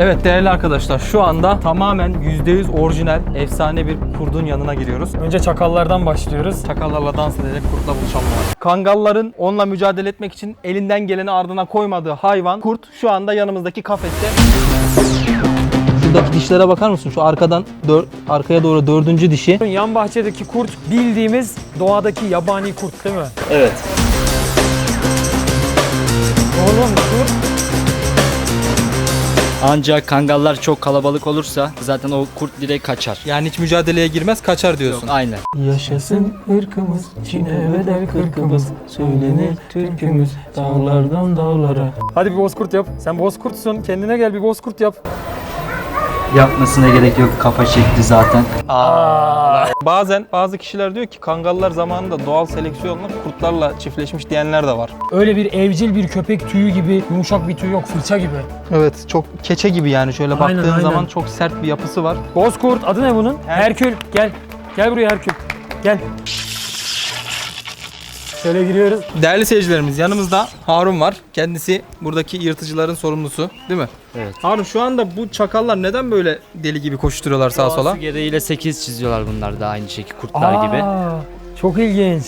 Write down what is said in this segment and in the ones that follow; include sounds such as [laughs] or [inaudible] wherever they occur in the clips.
Evet değerli arkadaşlar şu anda tamamen %100 orijinal efsane bir kurdun yanına giriyoruz. Önce çakallardan başlıyoruz. Çakallarla dans edecek kurtla buluşalım. Kangalların onunla mücadele etmek için elinden geleni ardına koymadığı hayvan kurt şu anda yanımızdaki kafeste. Şuradaki dişlere bakar mısın? Şu arkadan dör, arkaya doğru dördüncü dişi. Yan bahçedeki kurt bildiğimiz doğadaki yabani kurt değil mi? Evet. Ancak kangallar çok kalabalık olursa zaten o kurt direkt kaçar. Yani hiç mücadeleye girmez kaçar diyorsun. Aynen. Yaşasın ırkımız, Çin'e bedel kırkımız, söylenir türkümüz, dağlardan dağlara. Hadi bir bozkurt yap. Sen bozkurtsun. Kendine gel bir bozkurt yap. Yapmasına gerek yok. Kafa şekli zaten. Bazen bazı kişiler diyor ki kangallar zamanında doğal seleksiyonla kurtlarla çiftleşmiş diyenler de var. Öyle bir evcil bir köpek tüyü gibi yumuşak bir tüy yok fırça gibi. Evet çok keçe gibi yani şöyle Aynen, baktığın aynen. zaman çok sert bir yapısı var. Bozkurt adı ne bunun? Her- Herkül gel. Gel buraya Herkül. Gel. Şöyle giriyoruz. Değerli seyircilerimiz yanımızda Harun var. Kendisi buradaki yırtıcıların sorumlusu değil mi? Evet. Harun şu anda bu çakallar neden böyle deli gibi koşturuyorlar sağa sola? Doğası gereğiyle 8 çiziyorlar bunlar da aynı şekilde kurtlar gibi. Aa, Çok ilginç.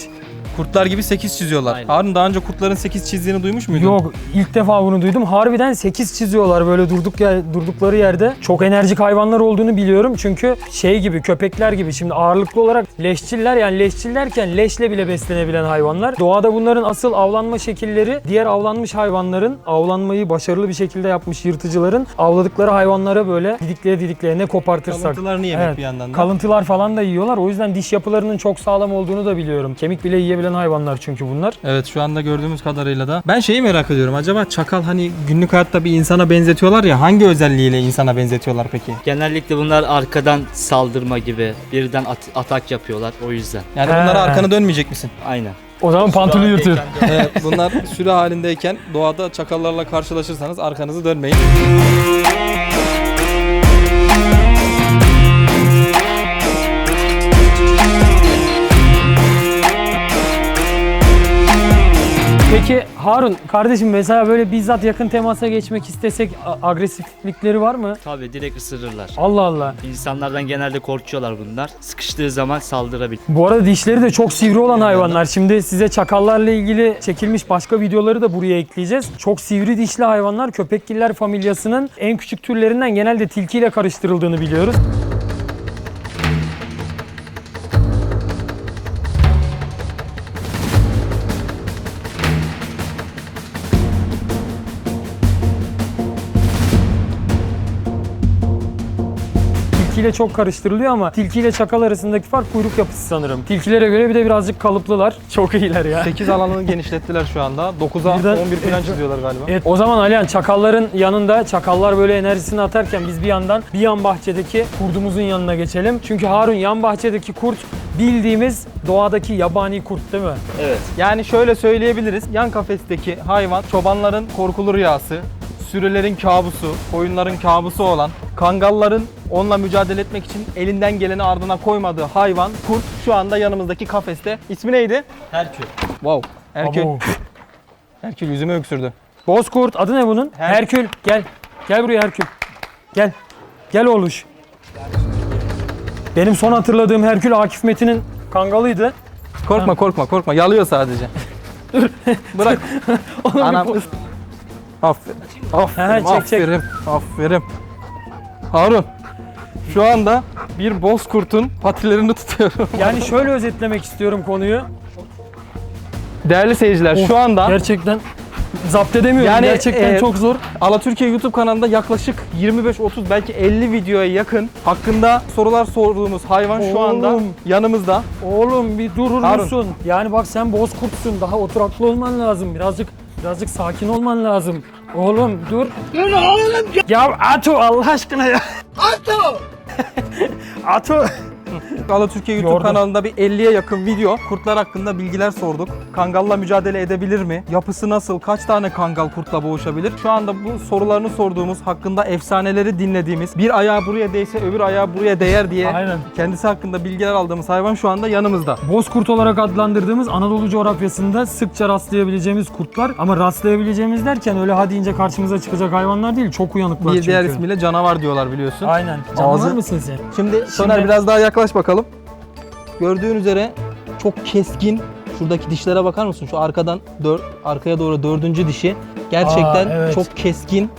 Kurtlar gibi 8 çiziyorlar. Aynen. Harun daha önce kurtların 8 çizdiğini duymuş muydun? Yok ilk defa bunu duydum. Harbiden 8 çiziyorlar böyle durduk yer, durdukları yerde. Çok enerjik hayvanlar olduğunu biliyorum. Çünkü şey gibi köpekler gibi şimdi ağırlıklı olarak leşçiller yani leşçil derken leşle bile beslenebilen hayvanlar. Doğada bunların asıl avlanma şekilleri diğer avlanmış hayvanların avlanmayı başarılı bir şekilde yapmış yırtıcıların avladıkları hayvanlara böyle didikleye didikleye ne kopartırsak. Kalıntılarını yemek Evet, bir yandan da. Kalıntılar falan da yiyorlar. O yüzden diş yapılarının çok sağlam olduğunu da biliyorum. Kemik bile yiyebilen hayvanlar çünkü bunlar. Evet şu anda gördüğümüz kadarıyla da. Ben şeyi merak ediyorum. Acaba çakal hani günlük hayatta bir insana benzetiyorlar ya hangi özelliğiyle insana benzetiyorlar peki? Genellikle bunlar arkadan saldırma gibi birden at- atak yapıyorlar o yüzden. Yani He. bunlara arkanı dönmeyecek misin? Aynen. O zaman pantolonu yırtır. evet, bunlar sürü halindeyken doğada çakallarla karşılaşırsanız arkanızı dönmeyin. Peki Harun kardeşim mesela böyle bizzat yakın temasa geçmek istesek agresiflikleri var mı? Tabii direkt ısırırlar. Allah Allah. İnsanlardan genelde korkuyorlar bunlar. Sıkıştığı zaman saldırabilir. Bu arada dişleri de çok sivri olan hayvanlar. Şimdi size çakallarla ilgili çekilmiş başka videoları da buraya ekleyeceğiz. Çok sivri dişli hayvanlar köpekgiller familyasının en küçük türlerinden genelde tilkiyle karıştırıldığını biliyoruz. Tilkiyle çok karıştırılıyor ama tilkiyle çakal arasındaki fark kuyruk yapısı sanırım. Tilkilere göre bir de birazcık kalıplılar. [laughs] Çok iyiler ya. 8 alanını genişlettiler şu anda. 9'a Birden- 11 falan çiziyorlar galiba. Evet o zaman Alihan çakalların yanında çakallar böyle enerjisini atarken biz bir yandan bir yan bahçedeki kurdumuzun yanına geçelim. Çünkü Harun yan bahçedeki kurt bildiğimiz doğadaki yabani kurt değil mi? Evet. Yani şöyle söyleyebiliriz. Yan kafesteki hayvan çobanların korkulu rüyası, sürülerin kabusu, koyunların kabusu olan, kangalların onunla mücadele etmek için elinden geleni ardına koymadığı hayvan kurt şu anda yanımızdaki kafeste. İsmi neydi? Herkül. Wow. Herkül. Abo. Herkül yüzüme öksürdü. Bozkurt adı ne bunun? Her- Herkül gel. Gel buraya Herkül. Gel. Gel oğluş. Benim son hatırladığım Herkül Akif Metin'in kangalıydı. Korkma korkma korkma. Yalıyor sadece. Bırak. [laughs] Anam. Aferin. Aferin. He, çek, çek. aferin. Aferin. Harun. Şu anda bir bozkurtun patilerini tutuyorum. [laughs] Yani şöyle özetlemek istiyorum konuyu. Değerli seyirciler Of, şu anda Gerçekten zapt edemiyorum. Yani, Gerçekten e, çok zor. Ala Türkiye YouTube kanalında yaklaşık 25-30 belki 50 videoya yakın hakkında sorular sorduğumuz hayvan şu anda Oğlum. yanımızda. Oğlum bir durur Harun. musun? Yani bak sen bozkurtsun. Daha oturaklı olman lazım. Birazcık birazcık sakin olman lazım. Oğlum dur. Dur oğlum. Ya Ato Allah aşkına ya. Ato. [laughs] Ato. Ala Türkiye YouTube Yordum. kanalında bir 50'ye yakın video kurtlar hakkında bilgiler sorduk. Kangalla mücadele edebilir mi? Yapısı nasıl? Kaç tane kangal kurtla boğuşabilir? Şu anda bu sorularını sorduğumuz, hakkında efsaneleri dinlediğimiz, bir ayağı buraya değse öbür ayağı buraya değer diye Aynen. kendisi hakkında bilgiler aldığımız hayvan şu anda yanımızda. Bozkurt olarak adlandırdığımız Anadolu coğrafyasında sıkça rastlayabileceğimiz kurtlar ama rastlayabileceğimiz derken öyle ha deyince karşımıza çıkacak hayvanlar değil çok uyanıklar Bir çünkü. diğer ismiyle canavar diyorlar biliyorsun. Aynen. Canavar Ağzı- mısın sen? Şimdi Soner biraz daha yaklaş bakalım. Gördüğün üzere çok keskin. Şuradaki dişlere bakar mısın? Şu arkadan dör, arkaya doğru dördüncü dişi. Gerçekten Aa, evet. çok keskin.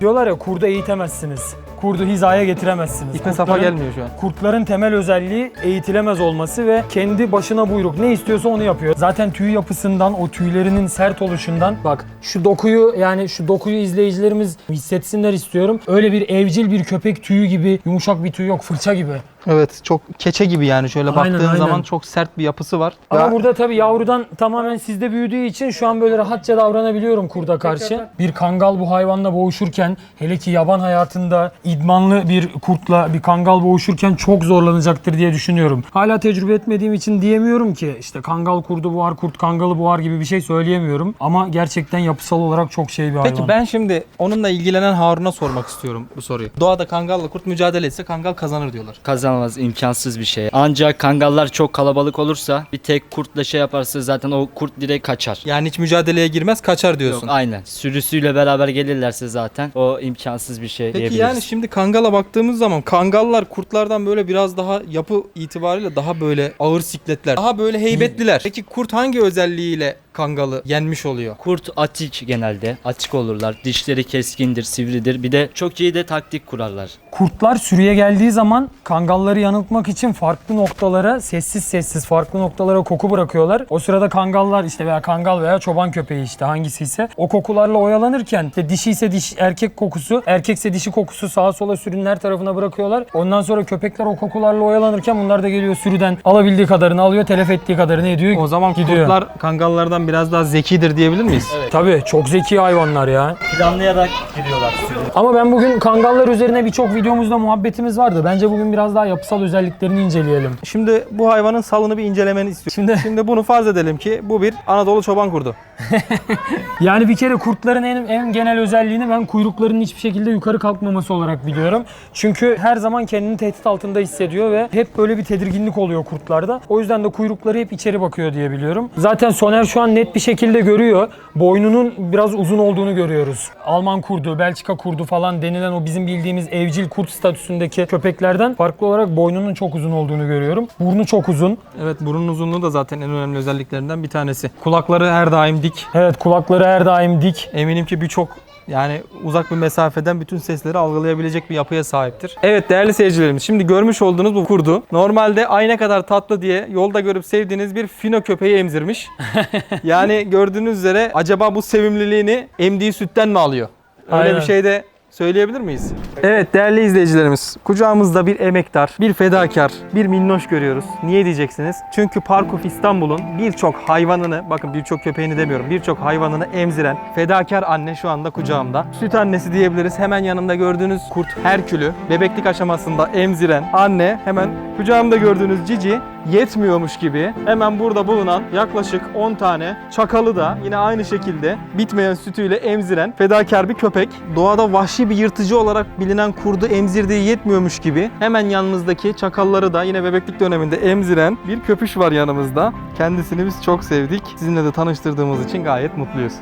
Diyorlar ya kurdu eğitemezsiniz. Kurdu hizaya getiremezsiniz. İpe safa gelmiyor şu an. Kurtların temel özelliği eğitilemez olması ve kendi başına buyruk ne istiyorsa onu yapıyor. Zaten tüy yapısından, o tüylerinin sert oluşundan bak şu dokuyu yani şu dokuyu izleyicilerimiz hissetsinler istiyorum. Öyle bir evcil bir köpek tüyü gibi yumuşak bir tüy yok fırça gibi. Evet çok keçe gibi yani şöyle Aynen, baktığın aynen. zaman çok sert bir yapısı var. Ama Ya- burada tabii yavrudan tamamen sizde büyüdüğü için şu an böyle rahatça davranabiliyorum kurda karşı. Bir kangal bu hayvanla boğuşurken hele ki yaban hayatında idmanlı bir kurtla bir kangal boğuşurken çok zorlanacaktır diye düşünüyorum. Hala tecrübe etmediğim için diyemiyorum ki işte kangal kurdu boğar, kurt kangalı boğar gibi bir şey söyleyemiyorum. Ama gerçekten yapısal olarak çok şey bir hayvan. Peki ben şimdi onunla ilgilenen Harun'a sormak istiyorum bu soruyu. Doğada kangalla kurt mücadele etse kangal kazanır diyorlar. Kazanamaz imkansız bir şey. Ancak kangallar çok kalabalık olursa bir tek kurtla şey yaparsa zaten o kurt direkt kaçar. Yani hiç mücadeleye girmez kaçar diyorsun. Yok aynen. Sürüsüyle beraber gelirlerse zaten o imkansız bir şey Peki diyebiliriz. yani şimdi kangala baktığımız zaman kangallar kurtlardan böyle biraz daha yapı itibariyle daha böyle ağır sikletler. Daha böyle heybetliler. Peki kurt hangi özelliğiyle kangalı yenmiş oluyor? Kurt atik genelde. Açık olurlar. Dişleri keskindir, sivridir. Bir de çok iyi de taktik kurarlar. Kurtlar sürüye geldiği zaman kangalları yanıltmak için farklı noktalara sessiz sessiz farklı noktalara koku bırakıyorlar. O sırada kangallar işte veya kangal veya çoban köpeği işte hangisi ise o kokularla oyalanırken işte dişi ise diş erkek kokusu, erkekse dişi kokusu sağa sola sürünün her tarafına bırakıyorlar. Ondan sonra köpekler o kokularla oyalanırken bunlar da geliyor sürüden alabildiği kadarını alıyor, telef ettiği kadarını ediyor. O zaman gidiyor. kurtlar kangallardan biraz daha zekidir diyebilir miyiz? Tabii çok zeki hayvanlar ya. Planlayarak giriyorlar. Ama ben bugün kangallar üzerine birçok videomuzda muhabbetimiz vardı. Bence bugün biraz daha yapısal özelliklerini inceleyelim. Şimdi bu hayvanın salını bir incelemeni istiyorum. Şimdi Şimdi bunu farz edelim ki bu bir Anadolu çoban kurdu. [laughs] yani bir kere kurtların en, en genel özelliğini ben kuyruklarının hiçbir şekilde yukarı kalkmaması olarak biliyorum. Çünkü her zaman kendini tehdit altında hissediyor ve hep böyle bir tedirginlik oluyor kurtlarda. O yüzden de kuyrukları hep içeri bakıyor diye biliyorum. Zaten Soner şu an net bir şekilde görüyor. Boynunun biraz uzun olduğunu görüyoruz. Alman kurdu, Belçika kurdu falan denilen o bizim bildiğimiz evcil kurt statüsündeki köpeklerden farklı olarak boynunun çok uzun olduğunu görüyorum. Burnu çok uzun. Evet burun uzunluğu da zaten en önemli özelliklerinden bir tanesi. Kulakları her daim dik. Evet kulakları her daim dik. Eminim ki birçok yani uzak bir mesafeden bütün sesleri algılayabilecek bir yapıya sahiptir. Evet değerli seyircilerimiz şimdi görmüş olduğunuz bu kurdu normalde ay ne kadar tatlı diye yolda görüp sevdiğiniz bir fino köpeği emzirmiş. [laughs] yani gördüğünüz üzere acaba bu sevimliliğini emdiği sütten mi alıyor? Öyle Aynen. bir şey de söyleyebilir miyiz? Evet değerli izleyicilerimiz kucağımızda bir emektar, bir fedakar, bir minnoş görüyoruz. Niye diyeceksiniz? Çünkü Parkuf İstanbul'un birçok hayvanını, bakın birçok köpeğini demiyorum, birçok hayvanını emziren fedakar anne şu anda kucağımda. Süt annesi diyebiliriz. Hemen yanımda gördüğünüz kurt Herkül'ü bebeklik aşamasında emziren anne hemen kucağımda gördüğünüz Cici yetmiyormuş gibi hemen burada bulunan yaklaşık 10 tane çakalı da yine aynı şekilde bitmeyen sütüyle emziren fedakar bir köpek. Doğada vahşi bir yırtıcı olarak bilinen kurdu emzirdiği yetmiyormuş gibi hemen yanımızdaki çakalları da yine bebeklik döneminde emziren bir köpüş var yanımızda. Kendisini biz çok sevdik. Sizinle de tanıştırdığımız için gayet mutluyuz.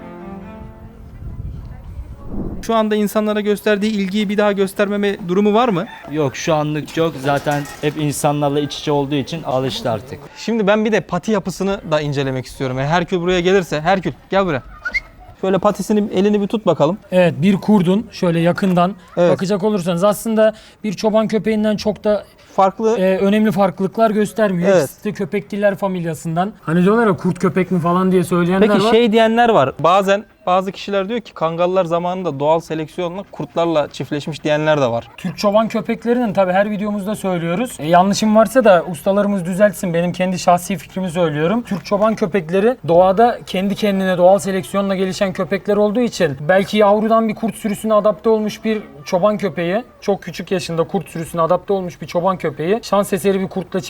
Şu anda insanlara gösterdiği ilgiyi bir daha göstermeme durumu var mı? Yok şu anlık yok. Zaten hep insanlarla iç içe olduğu için alıştı artık. Şimdi ben bir de pati yapısını da incelemek istiyorum. Yani Herkül buraya gelirse, Herkül gel buraya. Şöyle patisini elini bir tut bakalım. Evet bir kurdun şöyle yakından Evet. bakacak olursanız aslında bir çoban köpeğinden çok da Farklı e, önemli farklılıklar göstermiyor. Evet. İkisi de köpekliler familyasından. Hani diyorlar ya kurt köpek mi falan diye söyleyenler Peki var. şey diyenler var. Bazen bazı kişiler diyor ki kangallar zamanında doğal seleksiyonla kurtlarla çiftleşmiş diyenler de var. Türk çoban köpeklerinin tabi her videomuzda söylüyoruz. E, yanlışım varsa da ustalarımız düzeltsin. Benim kendi şahsi fikrimi söylüyorum. Türk çoban köpekleri doğada kendi kendine doğal seleksiyonla gelişen köpekler olduğu için belki yavrudan bir kurt sürüsüne adapte olmuş bir çoban köpeği, çok küçük yaşında kurt sürüsüne adapte olmuş bir çoban köpeği şans eseri bir kurtla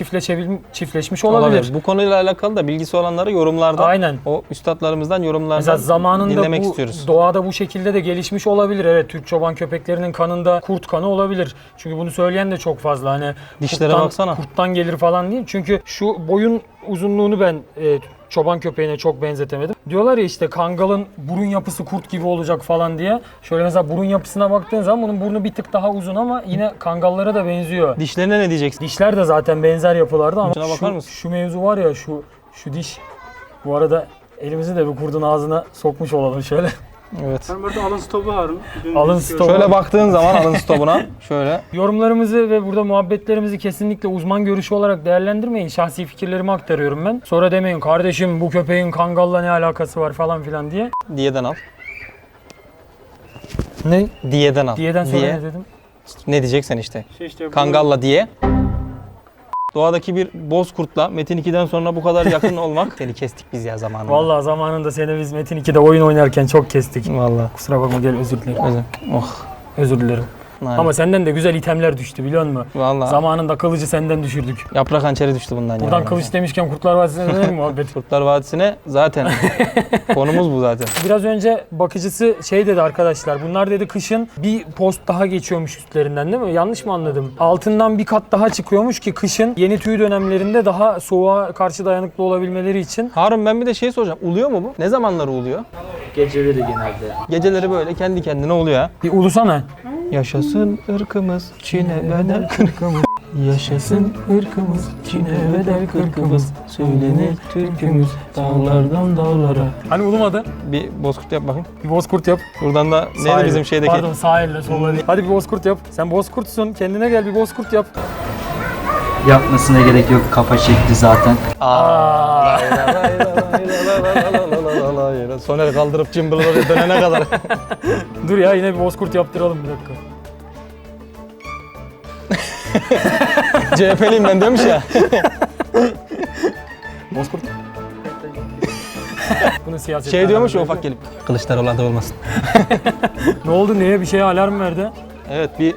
çiftleşmiş olabilir. Olabilir. Bu konuyla alakalı da bilgisi olanları yorumlarda Aynen. o üstadlarımızdan yorumlardan Mesela zamanında dinlemek bu istiyoruz. doğada bu şekilde de gelişmiş olabilir. Evet Türk çoban köpeklerinin kanında kurt kanı olabilir. Çünkü bunu söyleyen de çok fazla. Hani Dişlere kurttan- baksana. Kurttan gelir falan değil. Çünkü şu boyun uzunluğunu ben e, çoban köpeğine çok benzetemedim. Diyorlar ya işte kangalın burun yapısı kurt gibi olacak falan diye. Şöyle mesela burun yapısına baktığın zaman bunun burnu bir tık daha uzun ama yine kangallara da benziyor. Dişlerine ne diyeceksin? Dişler de zaten benzer yapılarda ama bakar şu, mısın? şu mevzu var ya şu şu diş. Bu arada elimizi de bir kurdun ağzına sokmuş olalım şöyle. Evet. Ben burada alın stopu Harun. Alın stopu. Şöyle baktığın zaman alın stopuna şöyle. Yorumlarımızı ve burada muhabbetlerimizi kesinlikle uzman görüşü olarak değerlendirmeyin. Şahsi fikirlerimi aktarıyorum ben. Sonra demeyin kardeşim bu köpeğin kangalla ne alakası var falan filan diye. Diyeden al. Ne? Diyeden al. Diyeden sonra Diye. ne dedim? Ne diyeceksen işte. Şey işte bu- Kangalla diye. Doğadaki bir bozkurtla Metin 2'den sonra bu kadar yakın [laughs] olmak. Seni kestik biz ya zamanında. Vallahi zamanında seni biz Metin 2'de oyun oynarken çok kestik. Vallahi. Kusura bakma gel özür dilerim. Özür. Oh. Özür dilerim. Nalan. Ama senden de güzel itemler düştü biliyor musun? Vallahi. Zamanında kılıcı senden düşürdük. Yaprak hançeri düştü bundan Buradan ya. kılıç demişken Kurtlar Vadisi'ne dönelim muhabbet? [laughs] Kurtlar Vadisi'ne zaten [laughs] konumuz bu zaten. Biraz önce bakıcısı şey dedi arkadaşlar. Bunlar dedi kışın bir post daha geçiyormuş üstlerinden değil mi? Yanlış mı anladım? Altından bir kat daha çıkıyormuş ki kışın yeni tüy dönemlerinde daha soğuğa karşı dayanıklı olabilmeleri için. Harun ben bir de şey soracağım. Uluyor mu bu? Ne zamanları uluyor? Geceleri genelde. Geceleri böyle kendi kendine oluyor ha. Bir ulusana. Yaşasın ırkımız, Çin'e bedel kırkımız. Yaşasın ırkımız, Çin'e bedel kırkımız. Söylenir türkümüz, dağlardan dağlara. Hani ulumadı? Bir bozkurt yap bakayım. Bir bozkurt yap. Buradan da Sağ neydi elle. bizim şeydeki? Pardon sağ elle solla değil. Hadi bir bozkurt yap. Sen bozkurtsun. Kendine gel bir bozkurt yap. Yapmasına gerek yok. Kafa çekti zaten. Aa. [laughs] Soner kaldırıp cımbılları dönene kadar. [laughs] Dur ya yine bir bozkurt yaptıralım bir dakika. [laughs] CHP'liyim ben demiş ya. [laughs] Bozkurt. Bunu siyaset. Şey diyormuş ya ufak gelip. Kılıçdaroğlu adı olmasın. Ne oldu neye bir şeye alarm verdi? Evet bir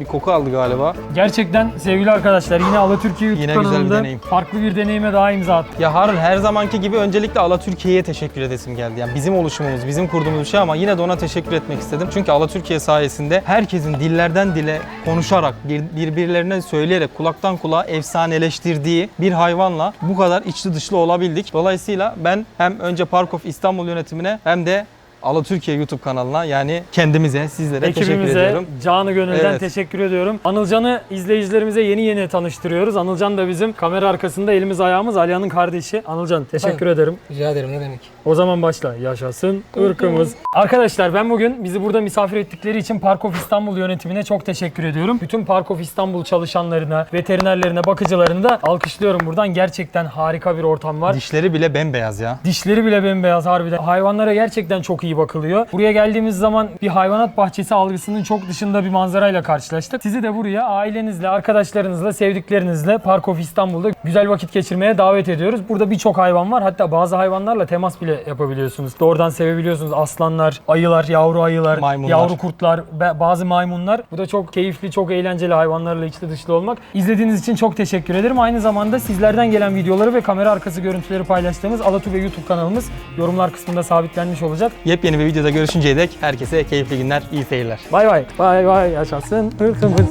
bir koku aldı galiba. Gerçekten sevgili arkadaşlar yine Ala Türkiye YouTube Yine güzel bir kanalında deneyim. farklı bir deneyime daha imza attık. Ya Harun her zamanki gibi öncelikle Ala Türkiye'ye teşekkür edesim geldi. Yani bizim oluşumumuz, bizim kurduğumuz bir şey ama yine de ona teşekkür etmek istedim. Çünkü Ala Türkiye sayesinde herkesin dillerden dile konuşarak, bir- birbirlerine söyleyerek, kulaktan kulağa efsaneleştirdiği bir hayvanla bu kadar içli dışlı olabildik. Dolayısıyla ben hem önce Park of İstanbul yönetimine hem de Ala Türkiye YouTube kanalına yani kendimize, sizlere teşekkür Ekibimize ediyorum. canı gönülden Evet. teşekkür ediyorum. Anılcan'ı izleyicilerimize yeni yeni tanıştırıyoruz. Anılcan da bizim kamera arkasında elimiz ayağımız Alihan'ın kardeşi. Anılcan teşekkür ederim. Rica ederim ne demek. O zaman başla. Yaşasın ırkımız. Arkadaşlar ben bugün bizi burada misafir ettikleri için Park of İstanbul yönetimine çok teşekkür ediyorum. Bütün Park of İstanbul çalışanlarına, veterinerlerine, bakıcılarını da alkışlıyorum buradan. Gerçekten harika bir ortam var. Dişleri bile bembeyaz ya. Dişleri bile bembeyaz harbiden. Hayvanlara gerçekten çok iyi bakılıyor. Buraya geldiğimiz zaman bir hayvanat bahçesi algısının çok dışında bir manzarayla karşılaştık. Sizi de buraya ailenizle, arkadaşlarınızla, sevdiklerinizle Park of İstanbul'da güzel vakit geçirmeye davet ediyoruz. Burada birçok hayvan var. Hatta bazı hayvanlarla temas bile yapabiliyorsunuz. Doğrudan sevebiliyorsunuz. Aslanlar, ayılar, yavru ayılar, Maymunlar. yavru kurtlar, bazı maymunlar. Bu da çok keyifli, çok eğlenceli hayvanlarla içli dışlı olmak. İzlediğiniz için çok teşekkür ederim. Aynı zamanda sizlerden gelen videoları ve kamera arkası görüntüleri paylaştığımız Alatube YouTube kanalımız yorumlar kısmında sabitlenmiş olacak. Yepyeni bir videoda görüşünceye dek herkese keyifli günler, iyi seyirler. Bay bay. Bay bay. Yaşasın ırkımız.